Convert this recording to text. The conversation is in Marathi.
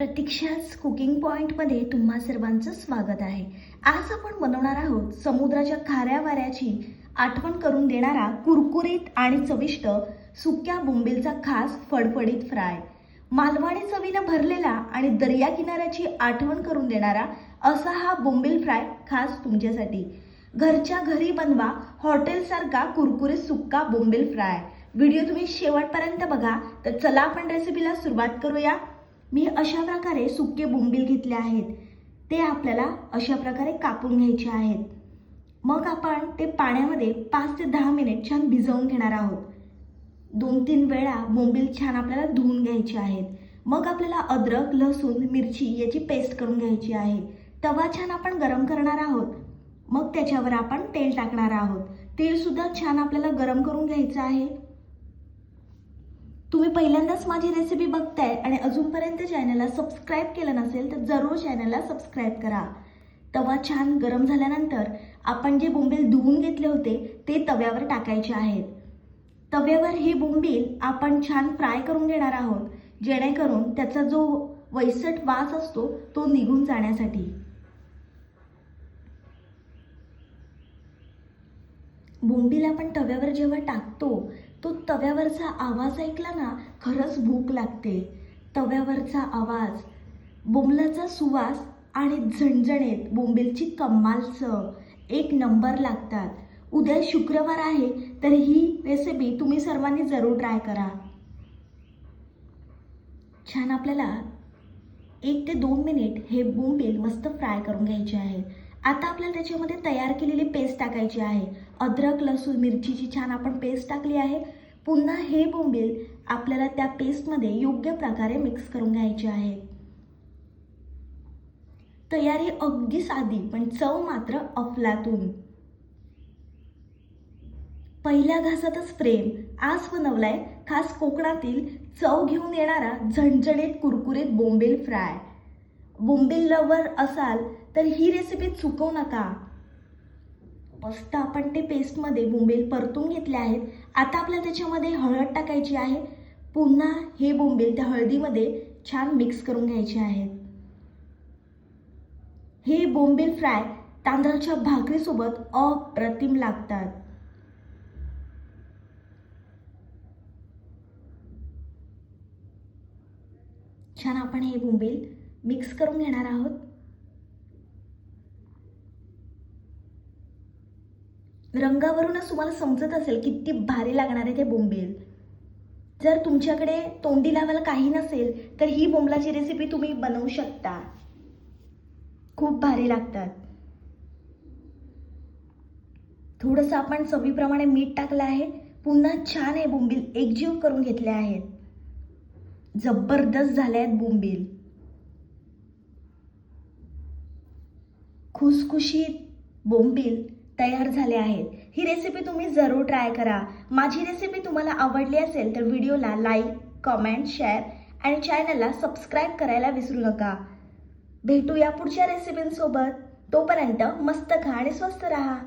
प्रतीक्षाच कुकिंग पॉईंटमध्ये तुम्हा सर्वांचं स्वागत आहे. आज आपण बनवणार आहोत समुद्राच्या खाऱ्या वाऱ्याची आठवण करून देणारा कुरकुरीत आणि चविष्ट सुक्या बोंबीलचा खास फडफडीत फ्राय. मालवाणी चवीनं भरलेला आणि दर्या किनाऱ्याची आठवण करून देणारा असा हा बोंबील फ्राय खास तुमच्यासाठी. घरच्या घरी बनवा हॉटेलसारखा कुरकुरीत सुक्का बोंबील फ्राय. व्हिडिओ तुम्ही शेवटपर्यंत बघा. तर चला आपण रेसिपीला सुरुवात करूया. मी अशा प्रकारे सुके बोंबील घेतले आहेत. ते आपल्याला अशा प्रकारे कापून घ्यायचे आहेत. मग आपण ते पाण्यामध्ये पाच ते दहा मिनिट छान भिजवून घेणार आहोत. दोन तीन वेळा बोंबील छान आपल्याला धुवून घ्यायचे आहेत. मग आपल्याला अद्रक लसूण मिरची याची पेस्ट करून घ्यायची आहे. तवा छान आपण गरम करणार आहोत. मग त्याच्यावर आपण तेल टाकणार आहोत. तेलसुद्धा छान आपल्याला गरम करून घ्यायचं आहे. तुम्ही पहिल्यांदाच माझी रेसिपी बघताय आणि अजूनपर्यंत चॅनलला सबस्क्राईब केलं नसेल तर जरूर चॅनलला सबस्क्राईब करा. तवा छान गरम झाल्यानंतर आपण जे बोंबील धुवून घेतले होते ते तव्यावर टाकायचे आहेत. तव्यावर हे बोंबील आपण छान फ्राय करून घेणार आहोत जेणेकरून त्याचा जो वैसट वास असतो तो निघून जाण्यासाठी. बोंबीला आपण तव्यावर जेव्हा टाकतो तो तव्यावरचा आवाज ऐकला ना खरंच भूक लागते. तव्यावरचा आवाज. बोंबलाचा सुवास आणि झणझणीत बोंबीलची कमाल चव एक नंबर लागतात. उद्या शुक्रवार आहे तर ही रेसिपी तुम्ही सर्वांनी जरूर ट्राय करा. छान आपल्याला एक ते दोन मिनिट हे बोंबील मस्त फ्राय करून घ्यायचे आहे. आता आपल्याला त्याच्यामध्ये तयार केलेली पेस्ट टाकायची आहे. अद्रक लसूण मिरचीची छान आपण पेस्ट टाकली आहे. पुन्हा हे बोंबील आपल्याला त्या पेस्टमध्ये योग्य प्रकारे मिक्स करून घ्यायचे आहे. तयारी अगदी साधी पण चव मात्र अफलातून. पहिल्या घासातच प्रेम आज बनवलाय खास कोकणातील चव घेऊन येणारा झणझणीत कुरकुरीत बोंबील फ्राय बोंबील लवर असाल तर ही रेसिपी चुकवू नका. मस्त आपण ते पेस्टमध्ये बोंबील परतून घेतले आहेत. आता आपल्याला त्याच्यामध्ये हळद टाकायची आहे. पुन्हा हे बोंबील त्या हळदीमध्ये छान मिक्स करून घ्यायचे आहेत. हे बोंबील फ्राय तांदळाच्या भाकरीसोबत अप्रतिम लागतात. छान आपण हे बोंबील मिक्स करून घेणार आहोत. रंगावरूनच तुम्हाला समजत असेल किती भारी लागणार आहे ते बोंबील. जर तुमच्याकडे तोंडी लावायला काही नसेल तर ही बोंबलाची रेसिपी तुम्ही बनवू शकता. खूप भारी लागतात. थोडंसं आपण चवीप्रमाणे मीठ टाकलं आहे. पुन्हा छान हे बोंबील एकजीव करून घेतले आहेत. जबरदस्त झाले आहेत बोंबील. खुसखुशीत बोंबील तयार झाले आहेत. ही रेसिपी तुम्ही जरूर ट्राय करा. माझी रेसिपी तुम्हाला आवडली असेल तर व्हिडिओला लाईक कमेंट शेअर आणि चॅनलला सबस्क्राईब करायला विसरू नका. भेटू या पुढच्या रेसिपींसोबत तोपर्यंत मस्त खा आणि स्वस्त राहा.